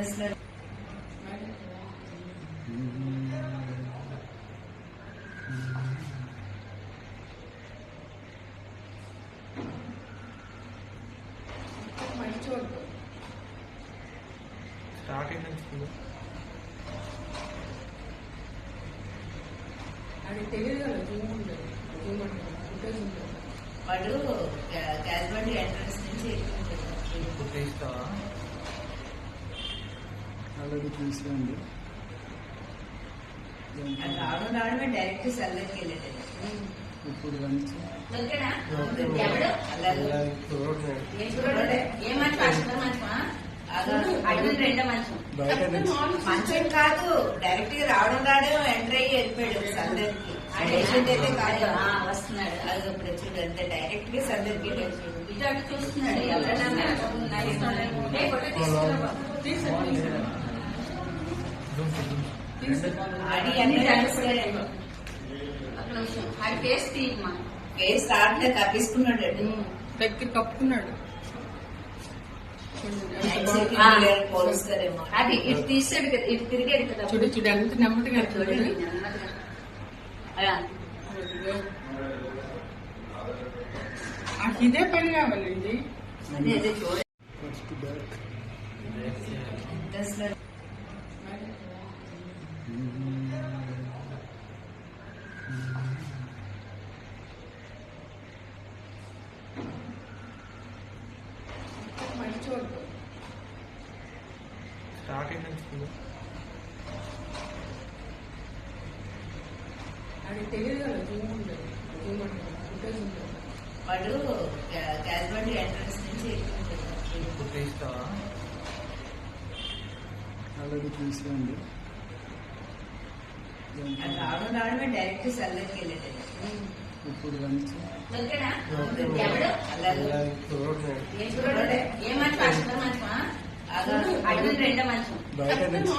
చేస్తున్నారు స్టార్టింగ్ నుంచి అది తెలియదు కదా జూమ్ ఉంటుంది జూమ్ ఉంటుంది ఫుటేజ్ నుంచి ఎక్కువ ఉంటుంది దగ్గరికి వెళ్ళేది. ఇప్పుడు మంచం? రెండో కాదు. డైరెక్ట్గా రావడం రావడం ఎంటర్ అయ్యి వెళ్ళిపోయాడు సందర్కి ఆ పేషెంట్ అయితే కాదు వస్తున్నాడు. అది ఇప్పుడు చూడు అంతే డైరెక్ట్గా సందర్కి ఇటు అటు చూస్తున్నాడు. ఎవరైనా ఏ, ఫేస్ దగ్గర కప్పుకున్నాడు. పోలుస్తారేమో. అది ఇటు తీసాడు కదా ఇటు తిరిగాడు కదా. చూడు చూడు ఎంత నెమ్మదిగా చూడు చూడండి ఇదే పని కావాలండి. అదే అదే చూడండి ఫస్ట్ బ్యాక్ అసలు మంచి చూడు స్టార్టింగ్ నుంచి అది తెలియదు కదా జూమ్ ఉంటుంది జూమ్ ఉంటుంది ఫుటేజ్ ఉంటుంది వాడు క్యాజువాలిటీ ఎంట్రన్స్ నుంచి అలాగే తీసుకురండి డైరెక్ట్ సెల్ దగ్గరికి వెళ్ళేది ఇప్పుడు మంచం రెండో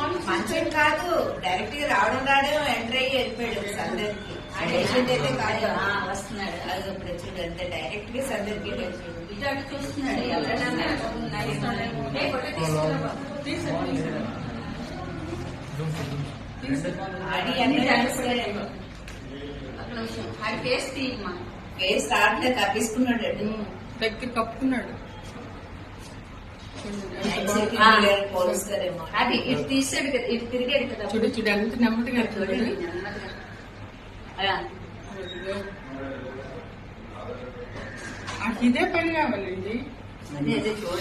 కాదు డైరెక్ట్గా రావడం రావడం ఎంటర్ అయ్యి వెళ్ళిపోయాడు సందర్కి ఆ పేషెంట్ అయితే కాదు. ఆ, వస్తున్నాడు. అది ఇప్పుడు చూడు అంతే. డైరెక్ట్గా సందర్కి వెళ్ళాడు. ఇటు అటు చూస్తున్నాడు. ఎవరైనా ఫేస్ రావట్లేదు కప్పించుకున్నాడు దగ్గర కప్పుకున్నాడు. అది ఇటు తీసాడు కదా ఇటు తిరిగాడు కదా. చూడు చూడు ఎంత నెమ్మదిగా చూడు. ఇదే పని కావాలండి. అదే అదే చూడండి